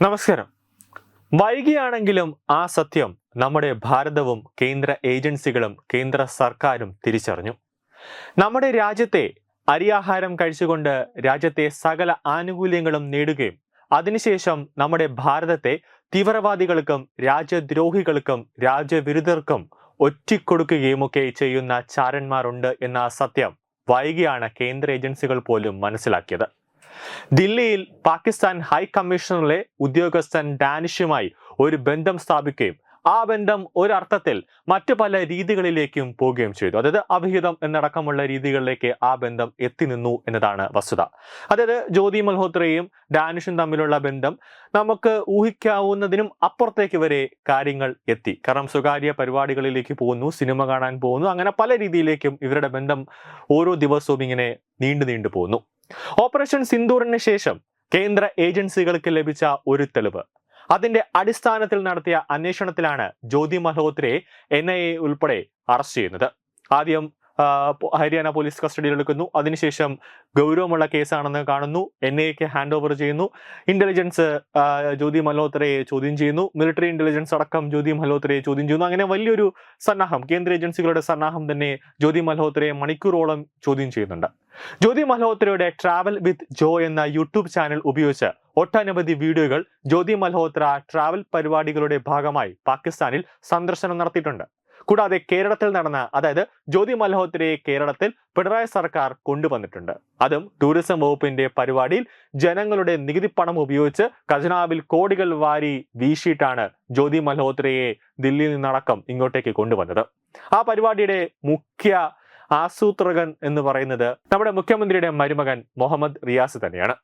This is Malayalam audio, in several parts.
നമസ്കാരം. വൈകിയാണെങ്കിലും ആ സത്യം നമ്മുടെ ഭാരതവും കേന്ദ്ര ഏജൻസികളും കേന്ദ്ര സർക്കാരും തിരിച്ചറിഞ്ഞു. നമ്മുടെ രാജ്യത്തെ അരിയാഹാരം കഴിച്ചുകൊണ്ട് രാജ്യത്തെ സകല ആനുകൂല്യങ്ങളും നേടുകയും അതിനുശേഷം നമ്മുടെ ഭാരതത്തെ തീവ്രവാദികൾക്കും രാജ്യദ്രോഹികൾക്കും രാജ്യവിരുദ്ധർക്കും ഒറ്റിക്കൊടുക്കുകയുമൊക്കെ ചെയ്യുന്ന ചാരന്മാരുണ്ട് എന്ന സത്യം വൈകിയാണ് കേന്ദ്ര ഏജൻസികൾ പോലും മനസ്സിലാക്കിയത്. ദില്ലിയിൽ പാകിസ്ഥാൻ ഹൈ കമ്മീഷണറിലെ ഉദ്യോഗസ്ഥൻ ഡാനിഷുമായി ഒരു ബന്ധം സ്ഥാപിക്കുകയും ആ ബന്ധം ഒരർത്ഥത്തിൽ മറ്റു പല രീതികളിലേക്കും പോവുകയും ചെയ്തു. അതായത് അഭിഹിതം എന്നടക്കമുള്ള രീതികളിലേക്ക് ആ ബന്ധം എത്തി നിന്നു എന്നതാണ് വസ്തുത. അതായത് ജ്യോതി മൽഹോത്രയും ഡാനിഷും തമ്മിലുള്ള ബന്ധം നമുക്ക് ഊഹിക്കാവുന്നതിനും അപ്പുറത്തേക്ക് വരെ കാര്യങ്ങൾ എത്തി. കാരണം സ്വകാര്യ പരിപാടികളിലേക്ക് പോകുന്നു സിനിമ കാണാൻ പോകുന്നു അങ്ങനെ പല രീതിയിലേക്കും ഇവരുടെ ബന്ധം ഓരോ ദിവസവും ഇങ്ങനെ നീണ്ടു നീണ്ടു പോകുന്നു ഓപ്പറേഷൻ സിന്ദൂറിന് ശേഷം കേന്ദ്ര ഏജൻസികൾക്ക് ലഭിച്ച ഒരു തെളിവ്. അതിന്റെ അടിസ്ഥാനത്തിൽ നടത്തിയ അന്വേഷണത്തിലാണ് ജ്യോതി മൽഹോത്രയെ എൻ ഐ എ ഉൾപ്പെടെ അറസ്റ്റ് ചെയ്യുന്നത്. ആദ്യം ഹരിയാന പോലീസ് കസ്റ്റഡിയിൽ എടുക്കുന്നു. അതിനുശേഷം ഗൗരവമുള്ള കേസാണെന്ന് കാണുന്നു. എൻ ഐക്ക് ഹാൻഡ് ഓവർ ചെയ്യുന്നു. ഇന്റലിജൻസ് ജ്യോതി മൽഹോത്രയെ ചോദ്യം ചെയ്യുന്നു. മിലിറ്ററി ഇന്റലിജൻസ് അടക്കം ജ്യോതി മൽഹോത്രയെ ചോദ്യം ചെയ്യുന്നു. അങ്ങനെ വലിയൊരു സന്നാഹം കേന്ദ്ര ഏജൻസികളുടെ സന്നാഹം തന്നെ ജ്യോതി മൽഹോത്രയെ മണിക്കൂറോളം ചോദ്യം ചെയ്യുന്നുണ്ട്. ജ്യോതി മൽഹോത്രയുടെ ട്രാവൽ വിത്ത് ജോ എന്ന യൂട്യൂബ് ചാനൽ ഉപയോഗിച്ച് ഒട്ടനവധി വീഡിയോകൾ ജ്യോതി മൽഹോത്ര ട്രാവൽ പരിപാടികളുടെ ഭാഗമായി പാകിസ്ഥാനിൽ സന്ദർശനം നടത്തിയിട്ടുണ്ട്. കൂടാതെ കേരളത്തിൽ നടന്ന അതായത് ജ്യോതി മൽഹോത്രയെ കേരളത്തിൽ പിണറായി സർക്കാർ കൊണ്ടുവന്നിട്ടുണ്ട്. അതും ടൂറിസം വകുപ്പിന്റെ പരിപാടിയിൽ ജനങ്ങളുടെ നികുതി പണം ഉപയോഗിച്ച് ഖജനാവിൽ കോടികൾ വാരി വീശിയിട്ടാണ് ജ്യോതി മൽഹോത്രയെ ദില്ലിയിൽ നിന്നടക്കം ഇങ്ങോട്ടേക്ക് കൊണ്ടുവന്നത്. ആ പരിപാടിയുടെ മുഖ്യ ആസൂത്രകൻ എന്ന് പറയുന്നത് നമ്മുടെ മുഖ്യമന്ത്രിയുടെ മരുമകൻ മുഹമ്മദ് റിയാസ് തന്നെയാണ്.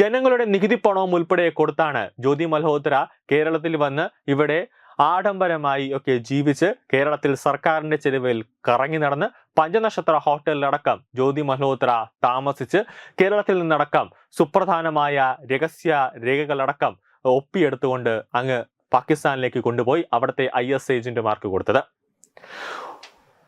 ജനങ്ങളുടെ നികുതി പണവും ഉൾപ്പെടെ കൊടുത്താണ് ജ്യോതി മൽഹോത്ര കേരളത്തിൽ വന്ന് ഇവിടെ ആഡംബരമായി ഒക്കെ ജീവിച്ച് കേരളത്തിൽ സർക്കാരിന്റെ ചെലവിൽ കറങ്ങി നടന്ന് പഞ്ചനക്ഷത്ര ഹോട്ടലിലടക്കം ജ്യോതി മൽഹോത്ര താമസിച്ച് കേരളത്തിൽ നിന്നടക്കം സുപ്രധാനമായ രഹസ്യ രേഖകളടക്കം ഒപ്പിയെടുത്തുകൊണ്ട് അങ്ങ് പാകിസ്ഥാനിലേക്ക് കൊണ്ടുപോയി അവിടുത്തെ ഐ എസ് ഏജന്റുമാർക്ക് കൊടുത്തത്.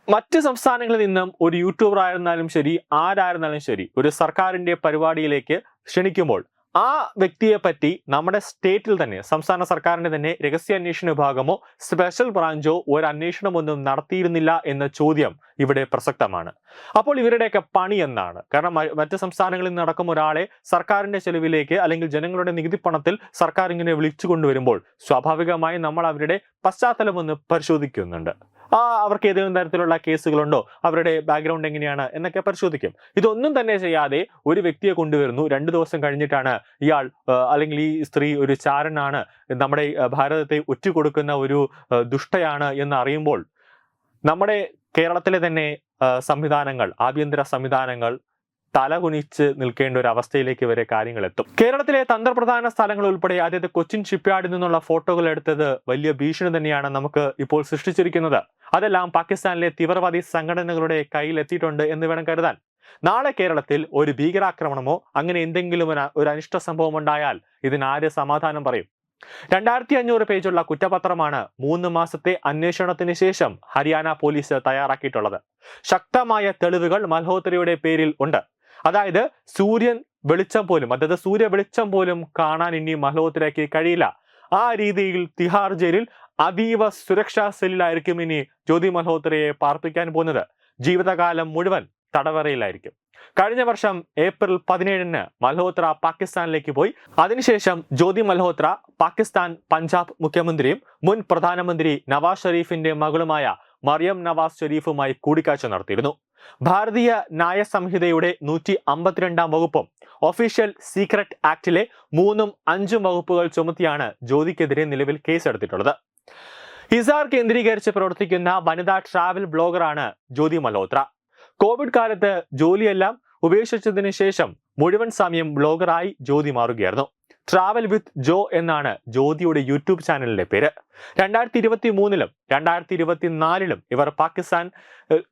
മറ്റ് സംസ്ഥാനങ്ങളിൽ നിന്നും ഒരു യൂട്യൂബർ ആയിരുന്നാലും ശരി ആരായിരുന്നാലും ശരി ഒരു സർക്കാരിന്റെ പരിപാടിയിലേക്ക് ക്ഷണിക്കുമ്പോൾ ആ വ്യക്തിയെ പറ്റി നമ്മുടെ സ്റ്റേറ്റിൽ തന്നെ സംസ്ഥാന സർക്കാരിന്റെ തന്നെ രഹസ്യാന്വേഷണ വിഭാഗമോ സ്പെഷ്യൽ ബ്രാഞ്ചോ ഒരു അന്വേഷണമൊന്നും നടത്തിയിരുന്നില്ല എന്ന ചോദ്യം ഇവിടെ പ്രസക്തമാണ്. അപ്പോൾ ഇവരുടെയൊക്കെ പണി എന്നാണ് കാരണം മറ്റ് സംസ്ഥാനങ്ങളിൽ നടക്കും ഒരാളെ സർക്കാരിന്റെ ചെലവിലേക്ക് അല്ലെങ്കിൽ ജനങ്ങളുടെ നികുതി പണത്തിൽ സർക്കാർ ഇങ്ങനെ വിളിച്ചു കൊണ്ടുവരുമ്പോൾ സ്വാഭാവികമായും നമ്മൾ അവരുടെ പശ്ചാത്തലം ഒന്ന് പരിശോധിക്കുന്നുണ്ട്. അവർക്ക് ഏതെങ്കിലും തരത്തിലുള്ള കേസുകളുണ്ടോ? അവരുടെ ബാക്ക്ഗ്രൗണ്ട് എങ്ങനെയാണ്? എന്നൊക്കെ പരിശോധിക്കും. ഇതൊന്നും തന്നെ ചെയ്യാതെ ഒരു വ്യക്തിയെ കൊണ്ടുവരുന്നു. രണ്ടു ദിവസം കഴിഞ്ഞിട്ടാണ് ഇയാൾ അല്ലെങ്കിൽ ഈ സ്ത്രീ ഒരു ചാരനാണ് നമ്മുടെ ഭാരതത്തെ ഒറ്റുകൊടുക്കുന്ന ഒരു ദുഷ്ടയാണ് എന്ന് അറിയുമ്പോൾ നമ്മുടെ കേരളത്തിലെ തന്നെ സംവിധാനങ്ങൾ ആഭ്യന്തര സംവിധാനങ്ങൾ തലകുനിച്ച് നിൽക്കേണ്ട ഒരു അവസ്ഥയിലേക്ക് വരെ കാര്യങ്ങൾ എത്തും. കേരളത്തിലെ തന്ത്രപ്രധാന സ്ഥലങ്ങൾ ഉൾപ്പെടെ ആദ്യത്തെ കൊച്ചിൻ ഷിപ്പ്യാർഡിൽ നിന്നുള്ള ഫോട്ടോകൾ എടുത്തത് വലിയ ഭീഷണി തന്നെയാണ് നമുക്ക് ഇപ്പോൾ സൃഷ്ടിച്ചിരിക്കുന്നത്. അതെല്ലാം പാകിസ്ഥാനിലെ തീവ്രവാദി സംഘടനകളുടെ കയ്യിൽ എത്തിയിട്ടുണ്ട് എന്ന് വേണം കരുതാൻ. നാളെ കേരളത്തിൽ ഒരു ഭീകരാക്രമണമോ അങ്ങനെ എന്തെങ്കിലും ഒരു അനിഷ്ട സംഭവം ഉണ്ടായാൽ ഇതിനാര് സമാധാനം പറയും? രണ്ടായിരത്തി അഞ്ഞൂറ് പേജുള്ള കുറ്റപത്രമാണ് മൂന്ന് മാസത്തെ അന്വേഷണത്തിന് ശേഷം ഹരിയാന പോലീസ് തയ്യാറാക്കിയിട്ടുള്ളത്. ശക്തമായ തെളിവുകൾ മൽഹോത്രയുടെ പേരിൽ ഉണ്ട്. അതായത് സൂര്യൻ വെളിച്ചം പോലും അതായത് സൂര്യ വെളിച്ചം പോലും കാണാൻ ഇനി മൽഹോത്രയ്ക്ക് കഴിയില്ല. ആ രീതിയിൽ തിഹാർ ജയിലിൽ അതീവ സുരക്ഷാ സെല്ലിലായിരിക്കും ഇനി ജ്യോതി മൽഹോത്രയെ പാർപ്പിക്കാൻ പോകുന്നത്. ജീവിതകാലം മുഴുവൻ തടവറയിലായിരിക്കും. കഴിഞ്ഞ വർഷം ഏപ്രിൽ പതിനേഴിന് മൽഹോത്ര പാകിസ്ഥാനിലേക്ക് പോയി. അതിനുശേഷം ജ്യോതി മൽഹോത്ര പാകിസ്ഥാൻ പഞ്ചാബ് മുഖ്യമന്ത്രിയും മുൻ പ്രധാനമന്ത്രി നവാസ് ഷെരീഫിന്റെ മകളുമായ മറിയം നവാസ് ഷെരീഫുമായി കൂടിക്കാഴ്ച നടത്തിയിരുന്നു. ഭാരതീയ നായ സംഹിതയുടെ നൂറ്റി അമ്പത്തിരണ്ടാം വകുപ്പും ഒഫീഷ്യൽ സീക്രട്ട് ആക്ടിലെ മൂന്നും അഞ്ചും വകുപ്പുകൾ ചുമത്തിയാണ് ജ്യോതിക്കെതിരെ നിലവിൽ കേസെടുത്തിട്ടുള്ളത്. ഹിസാർ കേന്ദ്രീകരിച്ച് പ്രവർത്തിക്കുന്ന വനിതാ ട്രാവൽ ബ്ലോഗറാണ് ജ്യോതി മൽഹോത്ര. കോവിഡ് കാലത്ത് ജോലിയെല്ലാം ഉപേക്ഷിച്ചതിന് ശേഷം മുഴുവൻ സമയം ബ്ലോഗറായി ജ്യോതി മാറുകയായിരുന്നു. ട്രാവൽ വിത്ത് ജോ എന്നാണ് ജ്യോതിയുടെ യൂട്യൂബ് ചാനലിന്റെ പേര്. രണ്ടായിരത്തി ഇരുപത്തി മൂന്നിലും രണ്ടായിരത്തി ഇരുപത്തി നാലിലും ഇവർ പാകിസ്ഥാൻ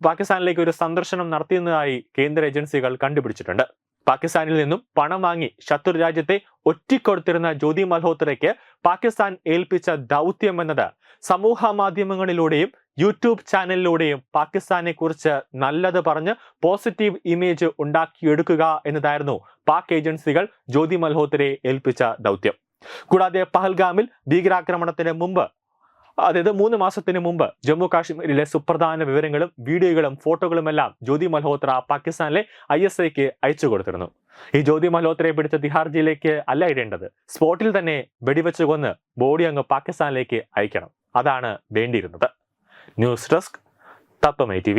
പാകിസ്ഥാനിലേക്ക് ഒരു സന്ദർശനം നടത്തിയതായി കേന്ദ്ര ഏജൻസികൾ കണ്ടുപിടിച്ചിട്ടുണ്ട്. പാകിസ്ഥാനിൽ നിന്നും പണം വാങ്ങി ശത്രു രാജ്യത്തെ ഒറ്റിക്കൊടുത്തിരുന്ന ജ്യോതി മൽഹോത്രയ്ക്ക് പാകിസ്ഥാൻ ഏൽപ്പിച്ച ദൗത്യം എന്നത് സമൂഹ മാധ്യമങ്ങളിലൂടെയും യൂട്യൂബ് ചാനലിലൂടെയും പാകിസ്ഥാനെ കുറിച്ച് നല്ലത് പറഞ്ഞ് പോസിറ്റീവ് ഇമേജ് ഉണ്ടാക്കിയെടുക്കുക എന്നതായിരുന്നു പാക് ഏജൻസികൾ ജ്യോതി മൽഹോത്രയെ ഏൽപ്പിച്ച ദൗത്യം. കൂടാതെ പഹൽഗാമിൽ ഭീകരാക്രമണത്തിന് മുമ്പ് അതായത് മൂന്ന് മാസത്തിന് മുമ്പ് ജമ്മു കാശ്മീരിലെ സുപ്രധാന വിവരങ്ങളും വീഡിയോകളും ഫോട്ടോകളുമെല്ലാം ജ്യോതി മൽഹോത്ര പാകിസ്ഥാനിലെ ഐ എസ് ഐക്ക് അയച്ചു കൊടുത്തിരുന്നു. ഈ ജ്യോതി മൽഹോത്രയെ പിടിച്ച തിഹാർ ജയിലേക്ക് അല്ല ഇടേണ്ടത്. സ്പോട്ടിൽ തന്നെ വെടിവെച്ച് കൊന്ന് ബോഡി അങ്ങ് പാകിസ്ഥാനിലേക്ക് അയക്കണം. അതാണ് വേണ്ടിയിരുന്നത്. News desk Tatwamayi T